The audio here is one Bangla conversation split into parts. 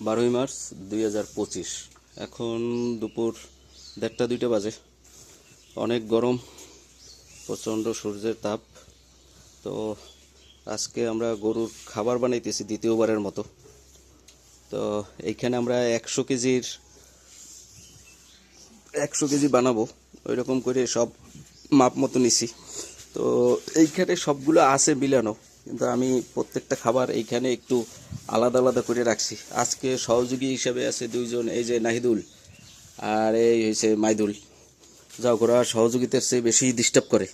বারোই মার্চ দুই হাজার পঁচিশ। এখন দুপুর দেড়টা, দুইটা বাজে। অনেক গরম, প্রচণ্ড সূর্যের তাপ। তো আজকে আমরা গরুর খাবার বানাইতেছি দ্বিতীয়বারের মতো। তো এইখানে আমরা একশো কেজির, একশো কেজি বানাবো। ওই রকম করে সব মাপ মতো নিছি। তো এইখানে সবগুলো আছে বিলানো। কিন্তু আমি প্রত্যেকটা খাবার এইখানে একটু আলাদা আলাদা করে রাখছি। আজকে সহযোগী হিসাবে আছে দুইজন, এই যে নাহিদুল আর এই হয়েছে মাইদুল। যা ওরা সহযোগিতার চেয়ে বেশি ডিস্টার্ব করে।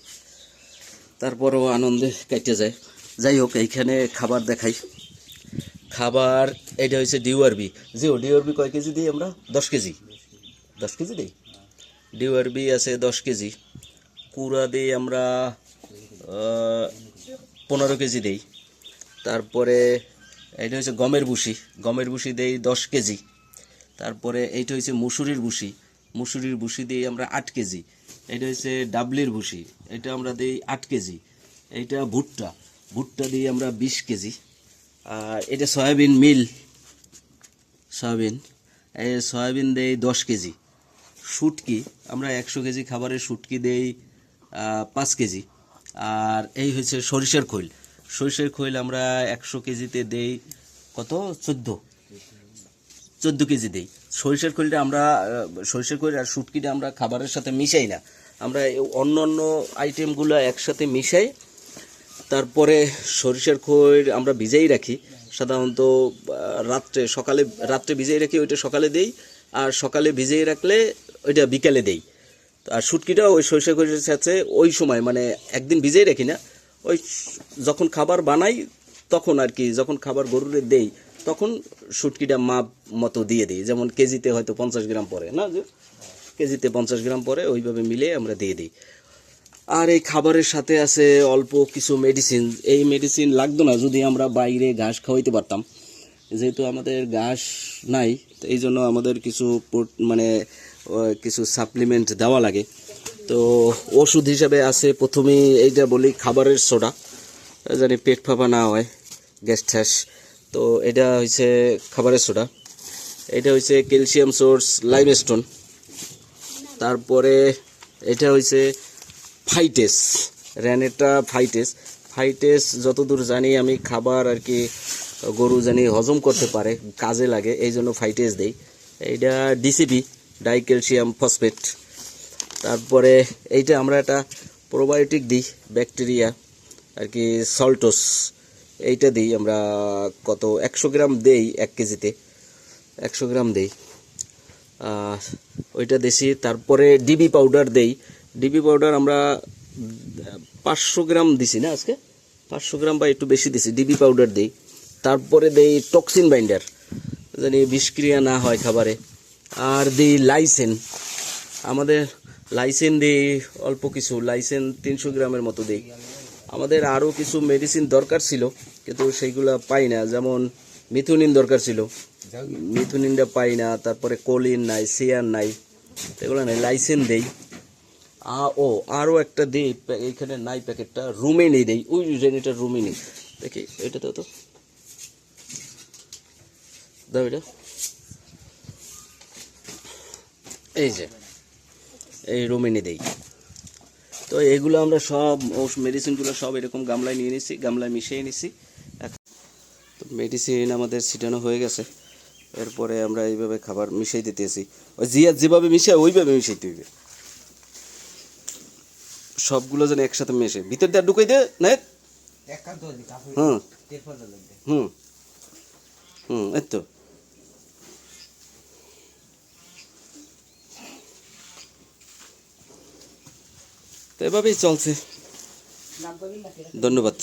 তারপরও আনন্দে কেটে যায়। যাই হোক, এইখানে খাবার দেখাই। খাবার এটা হচ্ছে ডিওআরবি জিও ডিওআরবি কয় কেজি দিই আমরা? দশ কেজি। দশ কেজি দিই? ডিওআরবি আছে দশ কেজি। কুড়া দিই আমরা পনেরো কেজি দেই। তারপরে এটা হচ্ছে গমের ভুসি। গমের ভুসি দেই দশ কেজি। তারপরে এইটা হচ্ছে মুসুরির ভুসি। মুসুরির ভুসি দিই আমরা আট কেজি। এটা হচ্ছে ডাবলির ভুসি। এটা আমরা দিই আট কেজি। এইটা ভুট্টা। ভুট্টা দিই আমরা বিশ কেজি। আর এটা সয়াবিন মিল। সয়াবিন। এই সয়াবিন দেই দশ কেজি। শুটকি। আমরা একশো কেজি খাবারের শুটকি দেই পাঁচ কেজি। আর এই হচ্ছে সরিষার খৈল। সরিষার খৈল আমরা একশো কেজিতে দেই কত? চোদ্দ। চোদ্দ কেজি দেই। সরিষার খৈলটা আমরা সরিষার খৈল আর শুটকিটা আমরা খাবারের সাথে মিশাই না। আমরা অন্য অন্য আইটেমগুলো একসাথে মিশাই। তারপরে সরিষার খৈল আমরা ভিজাই রাখি। সাধারণত রাত্রে, সকালে, রাত্রে ভিজাই রাখি, ওইটা সকালে দেই। আর সকালে ভিজিয়ে রাখলে ওইটা বিকালে দেই। আর শুটকিটা ওই সরিষা খৈলের সাথে ওই সময় মানে একদিন ভিজিয়ে রাখি না, ওই যখন খাবার বানাই তখন আর কি, যখন খাবার গরুরে দেই, তখন শুটকিটা মাপ মতো দিয়ে দিই। যেমন কেজিতে হয়তো পঞ্চাশ গ্রাম পরে না কেজিতে পঞ্চাশ গ্রাম পরে ওইভাবে মিলে আমরা দিয়ে দিই। আর এই খাবারের সাথে আছে অল্প কিছু মেডিসিন এই মেডিসিন লাগতো না, যদি আমরা বাইরে ঘাস খাওয়াইতে পারতাম। যেহেতু আমাদের ঘাস নাই এই জন্য আমাদের কিছু মানে কিছু সাপ্লিমেন্ট দেওয়া লাগে। তো ওষুধ হিসাবে আছে, প্রথমেই এইটা বলি খাবারের সোডা। জানি পেট ফাঁপা না হয়, গ্যাস ঠ্যাস। তো এটা হচ্ছে খাবারের সোডা। এটা হচ্ছে ক্যালসিয়াম সোর্স লাইমস্টোন তারপরে এটা হচ্ছে ফাইটেস র্যানেটা ফাইটেস ফাইটেস যতদূর জানি আমি খাবার আর কি গরু জানি হজম করতে পারে, কাজে লাগে এই জন্য ফাইটেস দেই। এইটা ডিসিপি ডাই ক্যালসিয়াম ফসফেট। তারপরে এইটা আমরা একটা প্রোবায়োটিক দিই ব্যাকটেরিয়া আর কি সল্টোস এইটা দিই আমরা কত, একশো গ্রাম দেই এক কেজিতে। একশো গ্রাম দেই। ওইটা দেশি তারপরে ডিবি পাউডার দেই। ডিবি পাউডার আমরা পাঁচশো গ্রাম দিছি না আজকে? পাঁচশো গ্রাম বা একটু বেশি দিছি ডিবি পাউডার দিই। তারপরে দেই টক্সিন বাইন্ডার জানি বিষক্রিয়া না হয় খাবারে। আর দিই লাইসেন। আমাদের লাইসেন দিই অল্প কিছু, লাইসেন তিনশো গ্রামের মতো দিই আমাদের আরও কিছু মেডিসিন দরকার ছিল, কিন্তু সেইগুলো পাই না। যেমন মিথুনিন দরকার ছিল। মিথুনিনটা পাই না, তারপরে কোলিন নাই সিয়ার নাই, এগুলো নাই, লাইসেন দেই। ও আরও একটা দিই এইখানে নাই প্যাকেটটা, রুমিনি দেই। ওই রেনিটা রুমিনি। দেখি, এটা তো তো। দাও এটা। এই যে এই রুমিনি দেই। তো এগুলো আমরা সব মেডিসিনগুলো সব এরকম গামলায় নিয়ে নিছি গামলায় মিশিয়ে নিছি। তো মেডিসিন আমাদের ছিটানো হয়ে গেছে। এরপরে আমরা এইভাবে খাবার মিশিয়ে দিতেছি। ওই জিয়া যেভাবে মিশায় ওইভাবে মিশাইতে হইবে। সবগুলো যেন একসাথে মেশে। ভিতর দিয়ে ঢুকাই দে না হুম। হুম। হুম এই তো। তো এভাবেই চলছে। ধন্যবাদ।